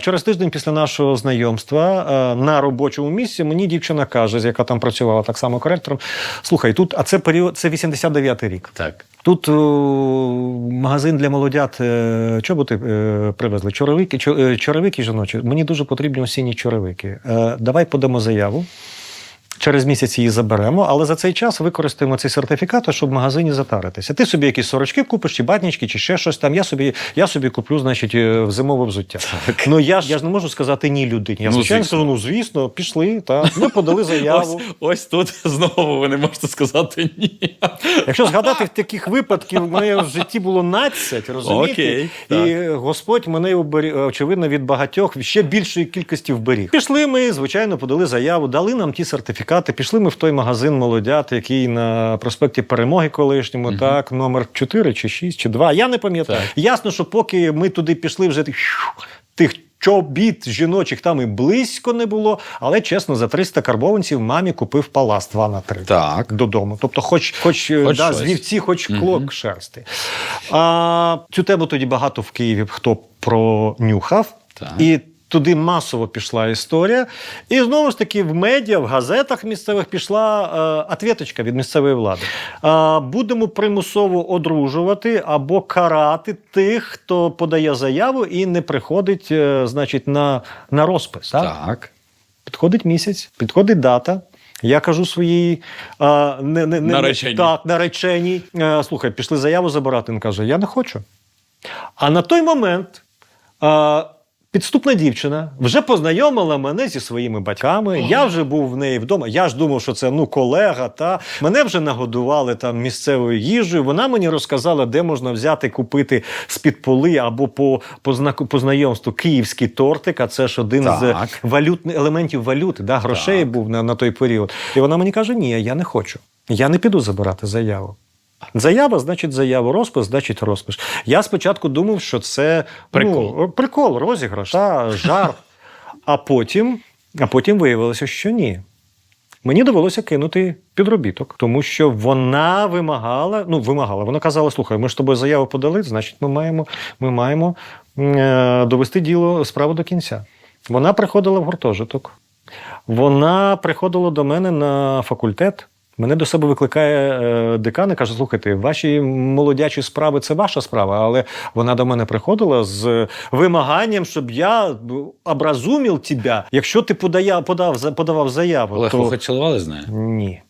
Через тиждень після нашого знайомства е, на робочому місці мені дівчина каже, з яка там працювала так само коректором. Слухай, тут, а це період, це 89-й рік. Так. Тут о, магазин для молодят е, чоботи е, привезли. Чоровики, чо, е, чоровики жіночі. Мені дуже потрібні осінні чоровики. Е, давай подамо заяву. Через місяць її заберемо, але за цей час використаємо ці сертифікати, щоб в магазині затаритися. Ти собі якісь сорочки купиш, чи батнічки, чи ще щось там. Я собі, я собі куплю, значить, е, в зимове взуття. Ну я ж я ж не можу сказати ні людині. Я Ну, звичайно звісно. ну звісно, пішли. Та ми подали заяву. Ось, ось тут знову ви не можете сказати ні. Якщо згадати таких випадків, в мене в житті було 12, розумієте? Окей, і Господь мене оберіг, очевидно, від багатьох ще більшої кількості вберіг. Пішли ми, звичайно, подали заяву, дали нам ті сертифікати. Пішли ми в той магазин молодят, який на проспекті Перемоги колишньому, так, номер 4 чи 6 чи 2. Я не пам'ятаю. Так. Ясно, що поки ми туди пішли, вже тих, чобіт жіночих там і близько не було. Але чесно, за 300 карбованців мамі купив палас 2 на 3 Так. додому. Тобто, хоч, хоч, Хоч да, з вівці, хоч клок шерсти. А, цю тему тоді багато в Києві хто пронюхав. Так. І туди масово пішла історія. І знову ж таки в медіа, в газетах місцевих пішла е, ответочка від місцевої влади. Е, будемо примусово одружувати або карати тих, хто подає заяву і не приходить, е, значить, на, на розпис. Так? Так. Підходить місяць, підходить дата. Я кажу своїй а, не, не, не, Нареченій. Так, нареченій. А, слухай, пішли заяву забирати. Він каже: Я не хочу. А на той момент а, підступна дівчина вже познайомила мене зі своїми батьками. Я вже був в неї вдома. Я ж думав, що це ну колега. Та мене вже нагодували там місцевою їжею. Вона мені розказала, де можна взяти купити з-під поли або по, по, знаку, по знайомству київський тортик. А це ж один з валютних елементів валюти, да, грошей Так. був на, на той період. І вона мені каже: Ні, я не хочу. Я не піду забирати заяву. Заява значить заяву, розпис значить розпис. Я спочатку думав, що це Прикол. Ну, прикол, розіграш, та, жарт. А потім, а потім виявилося, що ні. Мені довелося кинути підробіток, тому що вона вимагала, ну вимагала, вона казала: слухай, ми ж тобою заяву подали, значить, ми маємо, ми маємо е, довести діло справу до кінця. Вона приходила в гуртожиток, вона приходила до мене на факультет. Мене до себе викликає е, декан і каже: слухайте, ваші молодячі справи це ваша справа, але вона до мене приходила з вимаганням, щоб я образумів тебе. Якщо ти подав, подавав заяву, Але то ви хоч цілували з нею? ні.